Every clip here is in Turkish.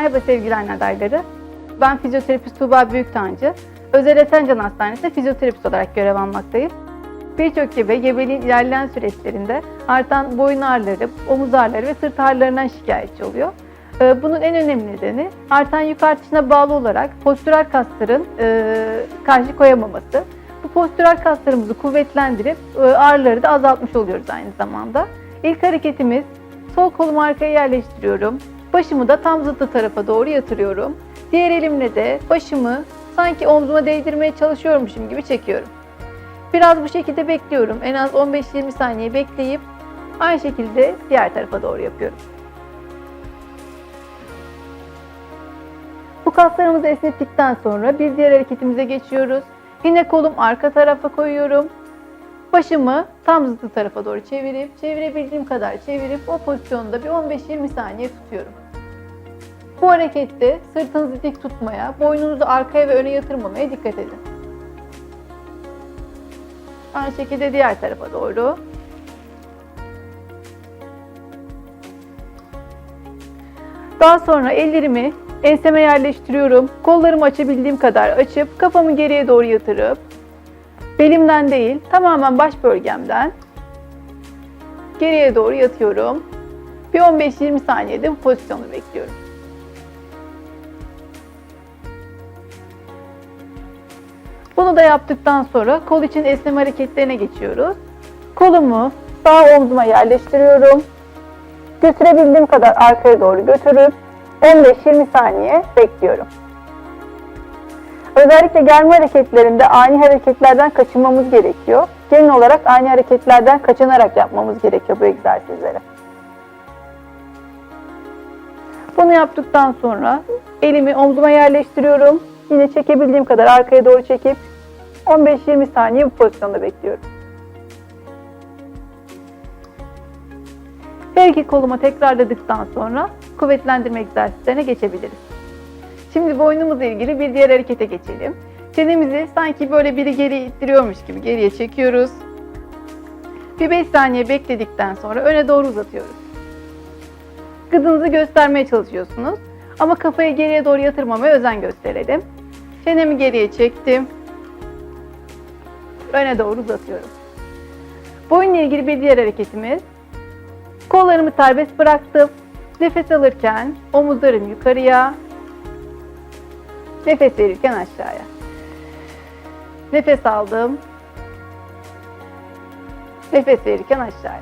Merhaba sevgili anne adayları. Ben fizyoterapist Tuğba Büyüktancı. Özel Esencan Hastanesi'nde fizyoterapist olarak görev almaktayım. Birçok gebe gebeliğin ilerleyen süreçlerinde artan boyun ağrıları, omuz ağrıları ve sırt ağrılarından şikayetçi oluyor. Ee, Bunun en önemli nedeni artan yük artışına bağlı olarak postüral kasların e, karşı koyamaması. Bu postüral kaslarımızı kuvvetlendirip e, ağrıları da azaltmış oluyoruz aynı zamanda. İlk hareketimiz sol kolumu arkaya yerleştiriyorum. Başımı da tam zıttı tarafa doğru yatırıyorum. Diğer elimle de başımı sanki omzuma değdirmeye çalışıyormuşum gibi çekiyorum. Biraz bu şekilde bekliyorum. En az 15-20 saniye bekleyip aynı şekilde diğer tarafa doğru yapıyorum. Bu kaslarımızı esnettikten sonra bir diğer hareketimize geçiyoruz. Yine kolum arka tarafa koyuyorum. Başımı tam zıttı tarafa doğru çevirip, çevirebildiğim kadar çevirip o pozisyonda bir 15-20 saniye tutuyorum. Bu harekette sırtınızı dik tutmaya, boynunuzu arkaya ve öne yatırmamaya dikkat edin. Aynı şekilde diğer tarafa doğru. Daha sonra ellerimi enseme yerleştiriyorum. Kollarımı açabildiğim kadar açıp kafamı geriye doğru yatırıp belimden değil tamamen baş bölgemden geriye doğru yatıyorum. Bir 15-20 saniyede bu pozisyonu bekliyorum. Bunu da yaptıktan sonra kol için esneme hareketlerine geçiyoruz. Kolumu sağ omzuma yerleştiriyorum. Götürebildiğim kadar arkaya doğru götürüp 15-20 saniye bekliyorum. Özellikle germe hareketlerinde ani hareketlerden kaçınmamız gerekiyor. Genel olarak ani hareketlerden kaçınarak yapmamız gerekiyor bu egzersizleri. Bunu yaptıktan sonra elimi omzuma yerleştiriyorum. Yine çekebildiğim kadar arkaya doğru çekip 15-20 saniye bu pozisyonda bekliyorum. Her iki koluma tekrarladıktan sonra kuvvetlendirme egzersizlerine geçebiliriz. Şimdi boynumuzla ilgili bir diğer harekete geçelim. Çenemizi sanki böyle biri geri ittiriyormuş gibi geriye çekiyoruz. Bir 5 saniye bekledikten sonra öne doğru uzatıyoruz. Gıdınızı göstermeye çalışıyorsunuz. Ama kafayı geriye doğru yatırmamaya özen gösterelim. Çenemi geriye çektim. Öne doğru uzatıyorum. Boyunla ilgili bir diğer hareketimiz. Kollarımı serbest bıraktım. Nefes alırken omuzlarım yukarıya, Nefes verirken aşağıya. Nefes aldım. Nefes verirken aşağıya.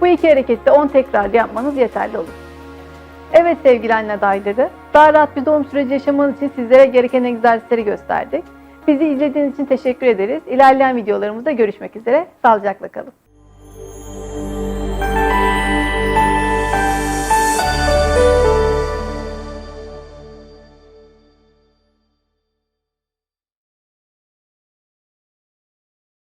Bu iki harekette 10 tekrar yapmanız yeterli olur. Evet sevgili anne adayları, daha rahat bir doğum süreci yaşamanız için sizlere gereken egzersizleri gösterdik. Bizi izlediğiniz için teşekkür ederiz. İlerleyen videolarımızda görüşmek üzere. Sağlıcakla kalın.